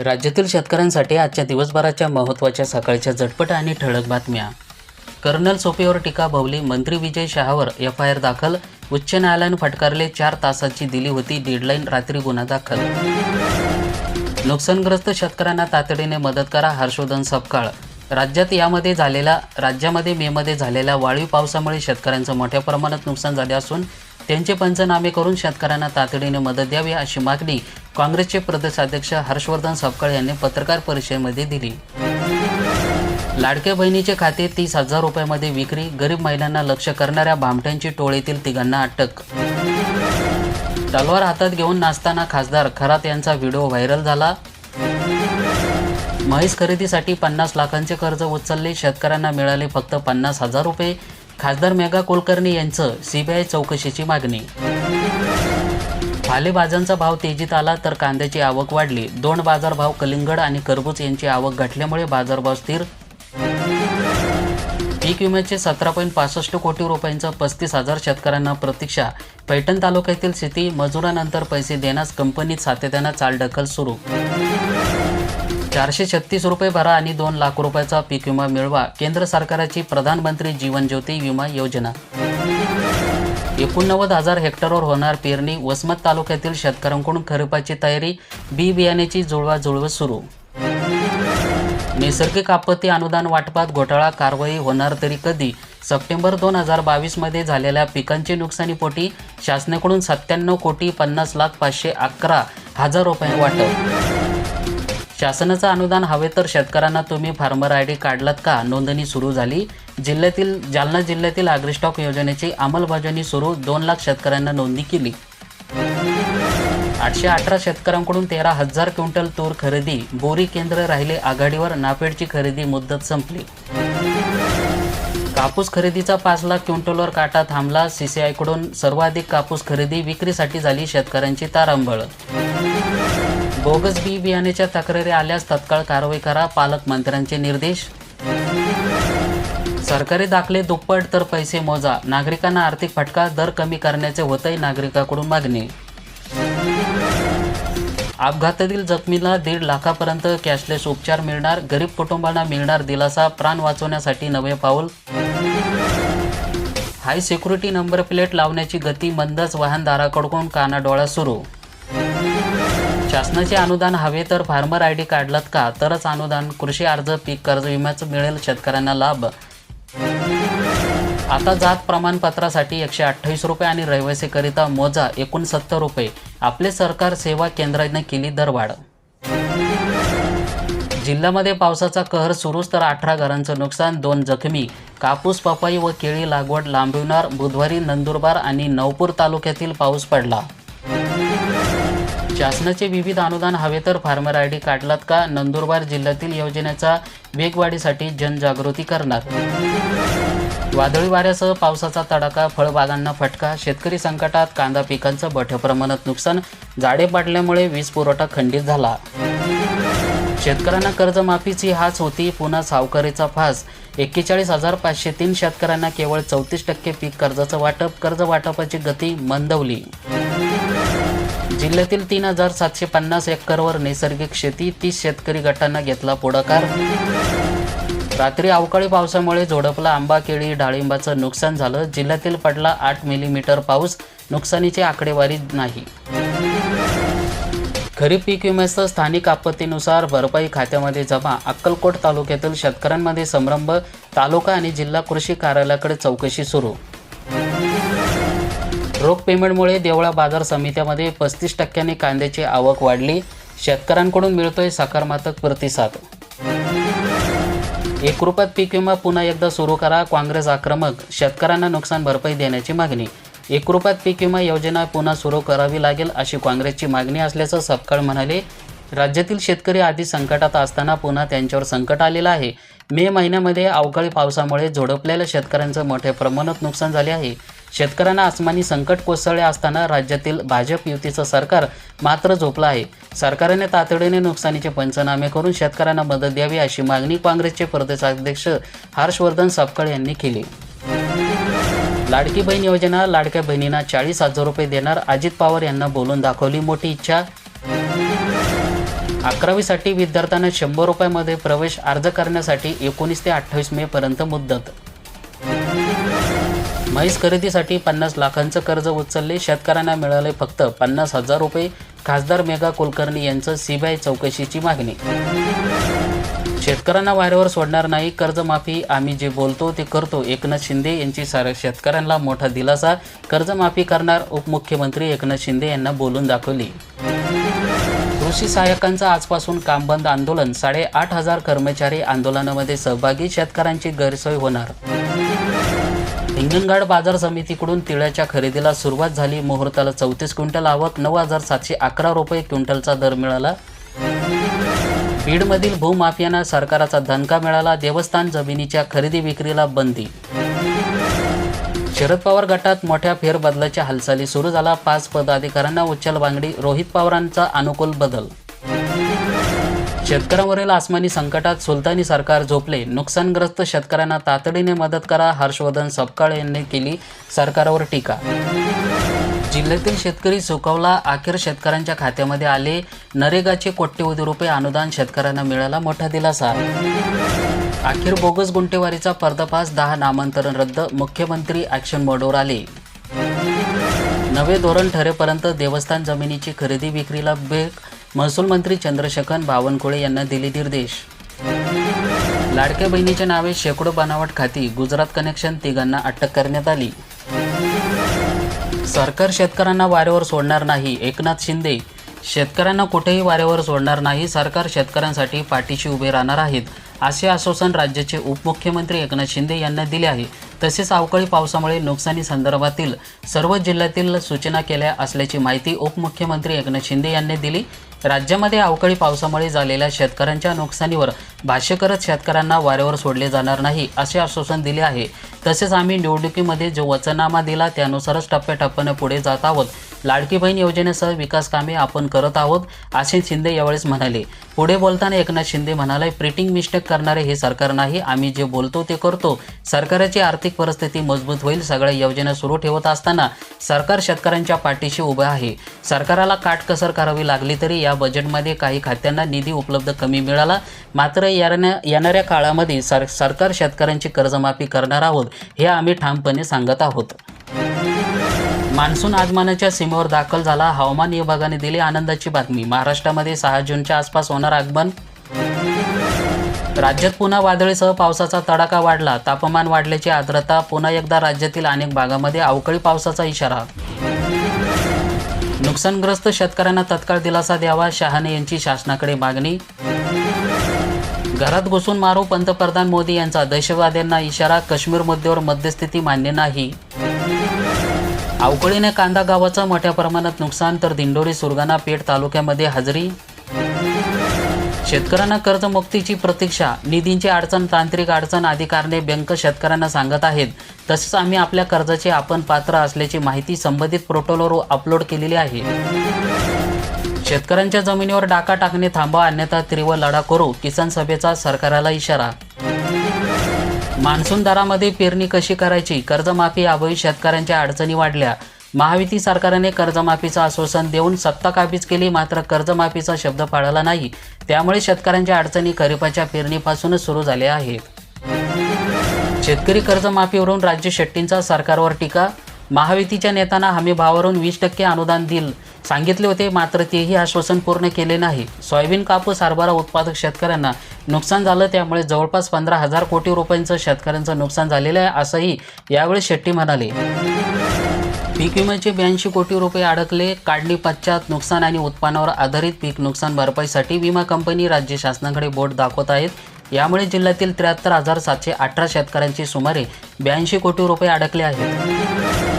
राज्यातील शेतकऱ्यांसाठी आजच्या दिवसभराच्या महत्त्वाच्या सकाळच्या झटपट आणि ठळक बातम्या. कर्नल सोपेवर टीका भवली मंत्री विजय शहावर एफ आय आर दाखल उच्च न्यायालयानं फटकारले चार तासाची दिली होती डेडलाईन रात्री गुन्हा दाखल. नुकसानग्रस्त शेतकऱ्यांना तातडीने मदत करा हर्षवर्धन सपकाळ. राज्यात यामध्ये झालेला राज्यामध्ये मेमध्ये झालेल्या वाळीव पावसामुळे शेतकऱ्यांचं मोठ्या प्रमाणात नुकसान झाले असून त्यांचे पंचनामे करून शेतकऱ्यांना तातडीने मदत द्यावी अशी मागणी काँग्रेसचे प्रदेशाध्यक्ष हर्षवर्धन सपकाळ यांनी पत्रकार परिषदेमध्ये दिली. लाडक्या बहिणीचे खाते तीस हजार रुपयामध्ये विक्री गरीब महिलांना लक्ष करणाऱ्या भामट्यांची टोळीतील तिघांना अटक. तलवार हातात घेऊन नाचताना खासदार खरात यांचा व्हिडिओ व्हायरल झाला. म्हैस खरेदीसाठी पन्नास लाखांचे कर्ज उचलले शेतकऱ्यांना मिळाले फक्त पन्नास हजार रुपये. खासदार मेघा कुलकर्णी यांचं सीबीआय चौकशीची मागणी. पालेभाज्यांचा भाव तेजीत आला तर कांद्याची आवक वाढली. दोन बाजारभाव कलिंगड आणि खरबूज यांची आवक घटल्यामुळे बाजारभाव स्थिर. पीक विम्याचे सतरा पॉईंट पासष्ट कोटी रुपयांचा पस्तीस हजार शेतकऱ्यांना प्रतीक्षा. पैठण तालुक्यातील शेती मजुरानंतर पैसे देण्यास कंपनीत सातत्यानं चालढकल सुरू. चारशे छत्तीस रुपये भरा आणि दोन लाख रुपयाचा पीक विमा मिळवा. केंद्र सरकारची प्रधानमंत्री जीवन ज्योती विमा योजना. एकोणनव्वद हजार हेक्टरवर होणार पेरणी. वसमत तालुक्यातील शेतकऱ्यांकडून खरीपाची तयारी. बी बियाण्याची जुळवाजुळव सुरू. नैसर्गिक आपत्ती अनुदान वाटपात घोटाळा कारवाई होणार तरी कधी? सप्टेंबर दोन हजार बावीसमध्ये झालेल्या पिकांची नुकसानीपोटी शासनाकडून सत्त्याण्णव कोटी पन्नास लाख पाचशे अकरा हजार रुपये वाटप. शासनाचं अनुदान हवे तर शेतकऱ्यांना तुम्ही फार्मर आय डी काढलात का? नोंदणी सुरू झाली. जिल्ह्यातील जालना जिल्ह्यातील आग्रिस्टॉक योजनेची अंमलबजावणी सुरू. दोन लाख शेतकऱ्यांना नोंदणी केली. आठशे अठरा शेतकऱ्यांकडून तेरा हजार क्विंटल तूर खरेदी. बोरी केंद्र राहिले आघाडीवर. नाफेडची खरेदी मुदत संपली. कापूस खरेदीचा पाच लाख क्विंटलवर काटा थांबला. सीसीआयकडून सर्वाधिक कापूस खरेदी विक्रीसाठी झाली. शेतकऱ्यांची तारांबळ बोगस बी बियाण्याच्या तक्रारी आल्यास तत्काळ कारवाई करा पालकमंत्र्यांचे निर्देश. सरकारी दाखले दुप्पट तर पैसे मोजा. नागरिकांना आर्थिक फटका दर कमी करण्याचे होतंय नागरिकाकडून मागणी. अपघातातील जखमीला दीड लाखापर्यंत कॅशलेस उपचार मिळणार. गरीब कुटुंबांना मिळणार दिलासा प्राण वाचवण्यासाठी नवे पाऊल. हाय सिक्युरिटी नंबर प्लेट लावण्याची गती मंदच वाहनधाराकडून कानाडोळा सुरू. शासनाचे अनुदान हवे तर फार्मर आय डी काढलात का? तरच अनुदान कृषी अर्ज पीक कर्ज विम्याचं मिळेल शेतकऱ्यांना लाभ. आता जात प्रमाणपत्रासाठी एकशे अठ्ठावीस रुपये आणि रहिवासीकरिता मोजा एकोणसत्तर रुपये. आपले सरकार सेवा केंद्राने केली दरवाढ. जिल्ह्यामध्ये पावसाचा कहर सुरूच तर अठरा घरांचं नुकसान दोन जखमी. कापूस पपई व केळी लागवड लांबविणार बुधवारी नंदुरबार आणि नवपूर तालुक्यातील पाऊस पडला. शासनाचे विविध अनुदान हवे तर फार्मर आय डी काढलात का? नंदुरबार जिल्ह्यातील योजनेचा वेगवाढीसाठी जनजागृती करणार. वादळी वाऱ्यासह पावसाचा तडाखा फळबागांना फटका शेतकरी संकटात कांदा पिकांचं मोठ्या प्रमाणात नुकसान झाडे पडल्यामुळे वीज पुरवठा खंडित झाला. शेतकऱ्यांना कर्जमाफीची हाच होती पुन्हा सावकारीचा फास. एक्केचाळीस हजार पाचशे तीन शेतकऱ्यांना केवळ चौतीस टक्के पीक कर्जाचं वाटप कर्ज वाटपाची गती मंदवली. जिल्ह्यातील तीन हजार सातशे पन्नास एकरवर नैसर्गिक शेती तीस शेतकरी गटांना घेतला पुढाकार. रात्री अवकाळी पावसामुळे झोडपला आंबा केळी डाळिंबाचं नुकसान झालं. जिल्ह्यातील पडला आठ मिलीमीटर पाऊस. नुकसानीची आकडेवारी नाही. खरीप पीक विम्याचं स्थानिक आपत्तीनुसार भरपाई खात्यामध्ये जमा. अक्कलकोट तालुक्यातील शेतकऱ्यांमध्ये संभ्रम. तालुका आणि जिल्हा कृषी कार्यालयाकडे चौकशी सुरू. रोख पेमेंटमुळे देवळा बाजार समित्यामध्ये पस्तीस टक्क्यांनी कांद्याची आवक वाढली. शेतकऱ्यांकडून मिळतोय सकारात्मक प्रतिसाद. एक रुपयात पीक विमा पुन्हा एकदा सुरू करा. काँग्रेस आक्रमक. शेतकऱ्यांना नुकसान भरपाई देण्याची मागणी. एक रुपयात पीक विमा योजना पुन्हा सुरू करावी लागेल अशी काँग्रेसची मागणी असल्याचं सपकाळ म्हणाले. राज्यातील शेतकरी आधी संकटात असताना पुन्हा त्यांच्यावर संकट आलेलं आहे. मे महिन्यामध्ये अवकाळी पावसामुळे झोडपलेल्या शेतकऱ्यांचं मोठ्या प्रमाणात नुकसान झाले आहे. शेतकऱ्यांना आसमानी संकट कोसळले असताना राज्यातील भाजप युतीचं सरकार मात्र झोपलं आहे. सरकारने तातडीने नुकसानीचे पंचनामे करून शेतकऱ्यांना मदत द्यावी अशी मागणी काँग्रेसचे प्रदेशाध्यक्ष हर्षवर्धन सापकळ यांनी केली. लाडकी बहीण योजना लाडक्या बहिणींना चाळीस हजार रुपये देणार अजित पवार यांना बोलून दाखवली मोठी इच्छा अकरावीसाठी विद्यार्थ्यांना शंभर रुपयामध्ये प्रवेश अर्ज करण्यासाठी एकोणीस ते अठ्ठावीस मे पर्यंत मुदत. म्हैस खरेदीसाठी पन्नास लाखांचं कर्ज उचलले. शेतकऱ्यांना मिळाले फक्त पन्नास हजार रुपये. खासदार मेघा कुलकर्णी यांचं सीबीआय चौकशीची मागणी. शेतकऱ्यांना वाऱ्यावर सोडणार नाही. कर्जमाफी आम्ही जे बोलतो ते करतो. एकनाथ शिंदे यांची साऱ्या शेतकऱ्यांना मोठा दिलासा. कर्जमाफी करणार उपमुख्यमंत्री एकनाथ शिंदे यांना बोलून दाखवली. कृषी सहाय्यकांचं आजपासून काम बंद आंदोलन. साडेआठ हजार कर्मचारी आंदोलनामध्ये सहभागी. शेतकऱ्यांची गैरसोय होणार. हिंगणघाट बाजार समितीकडून तिळाच्या खरेदीला सुरुवात झाली. मुहूर्ताला चौतीस क्विंटल आवक नऊ हजार सातशे अकरा रुपये क्विंटलचा दर मिळाला. बीडमधील भूमाफियांना सरकाराचा धनका मिळाला. देवस्थान जमिनीच्या खरेदी विक्रीला बंदी शरद पवार गटात मोठ्या फेरबदलाच्या हालचाली सुरू झाला पाच पदाधिकाऱ्यांना उच्चल बांगडी रोहित पवारांचा अनुकूल बदल. शेतकऱ्यांवरील आसमानी संकटात सुलतानी सरकार झोपले. नुकसानग्रस्त शेतकऱ्यांना तातडीने मदत करा हर्षवर्धन सपकाळ यांनी केली सरकारवर टीका. जिल्ह्यातील शेतकरी सुकवला अखेर शेतकऱ्यांच्या खात्यामध्ये आले. नरेगाचे कोट्यवधी रुपये अनुदान शेतकऱ्यांना मिळाला मोठा दिलासा. अखेर बोगस गुंटेवारीचा पर्दाफाश दहा नामांतरण रद्द मुख्यमंत्री ॲक्शन मोडवर आले. नवे धोरण ठरेपर्यंत देवस्थान जमिनीची खरेदी विक्रीला बेक महसूल मंत्री चंद्रशेखर बावनकुळे यांना दिले निर्देश. लाडक्या बहिणीच्या नावे शेकडो बनावट खाती गुजरात कनेक्शन तिघांना अटक करण्यात आली. सरकार शेतकऱ्यांना वाऱ्यावर सोडणार नाही एकनाथ शिंदे शेतकऱ्यांना कुठेही वाऱ्यावर सोडणार नाही. सरकार शेतकऱ्यांसाठी पाठीशी उभे राहणार आहेत असे आश्वासन राज्याचे उपमुख्यमंत्री एकनाथ शिंदे यांना दिले आहे. तसेच अवकाळी पावसामुळे नुकसानी संदर्भातील सर्व जिल्ह्यातील सूचना केल्या असल्याची माहिती उपमुख्यमंत्री एकनाथ शिंदे यांनी दिली. राज्यामध्ये अवकाळी पावसामुळे झालेल्या शेतकऱ्यांच्या नुकसानीवर भाष्य करत शेतकऱ्यांना वाऱ्यावर सोडले जाणार नाही असे आश्वासन दिले आहे. तसेच आम्ही निवडणुकीमध्ये जो वचननामा दिला त्यानुसारच टप्प्याटप्प्याने पुढे जात आहोत. लाडकी बहीण योजनेसह विकास कामे आपण करत आहोत असे शिंदे यावेळेस म्हणाले. पुढे बोलताना एकनाथ शिंदे म्हणाले प्रिटिंग मिस्टेक करणारे हे सरकार नाही आम्ही जे बोलतो ते करतो. सरकारची आर्थिक परिस्थिती मजबूत होईल सगळ्या योजना सुरू ठेवत असताना सरकार शेतकऱ्यांच्या पाठीशी उभे आहे. सरकाराला काटकसर करावी लागली तरी या बजेटमध्ये काही खात्यांना निधी उपलब्ध कमी मिळाला. मात्र येण्या येणाऱ्या काळामध्ये सर सरकार शेतकऱ्यांची कर्जमाफी करणार आहोत हे आम्ही ठामपणे सांगत आहोत. मान्सून आगमनाच्या सीमेवर दाखल झाला. हवामान विभागाने दिली आनंदाची बातमी. महाराष्ट्रामध्ये सहा जूनच्या आसपास होणार आगमन. राज्यात पुन्हा वादळीसह पावसाचा तडाखा वाढला. तापमान वाढल्याची आर्द्रता पुन्हा एकदा राज्यातील अनेक भागामध्ये अवकाळी पावसाचा इशारा. नुकसानग्रस्त शेतकऱ्यांना तत्काळ दिलासा द्यावा शहाणे यांची शासनाकडे मागणी. घरात घुसून मारू पंतप्रधान मोदी यांचा दहशतवाद्यांना इशारा. काश्मीर मुद्द्यावर मध्यस्थिती मान्य नाही. अवकळीने कांदा गावाचं? मोठ्या प्रमाणात नुकसान तर दिंडोरी सुरगाणा पेठ तालुक्यामध्ये हजेरी. शेतकऱ्यांना कर्जमुक्तीची प्रतीक्षा निधींची अडचण तांत्रिक अडचण आदी कारणे बँक शेतकऱ्यांना सांगत आहेत. तसेच आम्ही आपल्या कर्जाचे आपण पात्र असल्याची माहिती संबंधित पोर्टलवर अपलोड केलेली आहे. शेतकऱ्यांच्या जमिनीवर डाका टाकणे थांबवा अन्यथा तीव्र लढा करू किसान सभेचा सरकाराला इशारा. मान्सून दरामध्ये पेरणी कशी करायची? कर्जमाफी अभावी शेतकऱ्यांच्या अडचणी वाढल्या. महायुती सरकारने कर्जमाफीचं आश्वासन देऊन सत्ता काबीज केली मात्र कर्जमाफीचा शब्द पाळला नाही. त्यामुळे शेतकऱ्यांच्या अडचणी खरीपाच्या पेरणीपासूनच सुरू झाल्या आहेत शेतकरी कर्जमाफीवरून राज्य शेट्टींचा सरकारवर टीका? महायुतीच्या नेत्यांना हमीभावावरून वीस टक्के अनुदान दिल. सांगितले होते मात्र तेही आश्वासन पूर्ण केले नाही. सोयाबीन कापूस हरभरा उत्पादक शेतकऱ्यांना नुकसान झालं त्यामुळे जवळपास पंधरा हजार कोटी रुपयांचं शेतकऱ्यांचं नुकसान झालेलं आहे असंही यावेळी शेट्टी म्हणाले. पीक विम्याचे ब्याऐंशी कोटी रुपये अडकले काढणी पश्चात नुकसान आणि उत्पन्नावर आधारित पीक नुकसान भरपाईसाठी विमा कंपनी राज्य शासनाकडे बोट दाखवत आहेत. यामुळे जिल्ह्यातील त्र्याहत्तर हजार सातशे अठरा शेतकऱ्यांचे सुमारे ब्याऐंशी कोटी रुपये अडकले आहेत.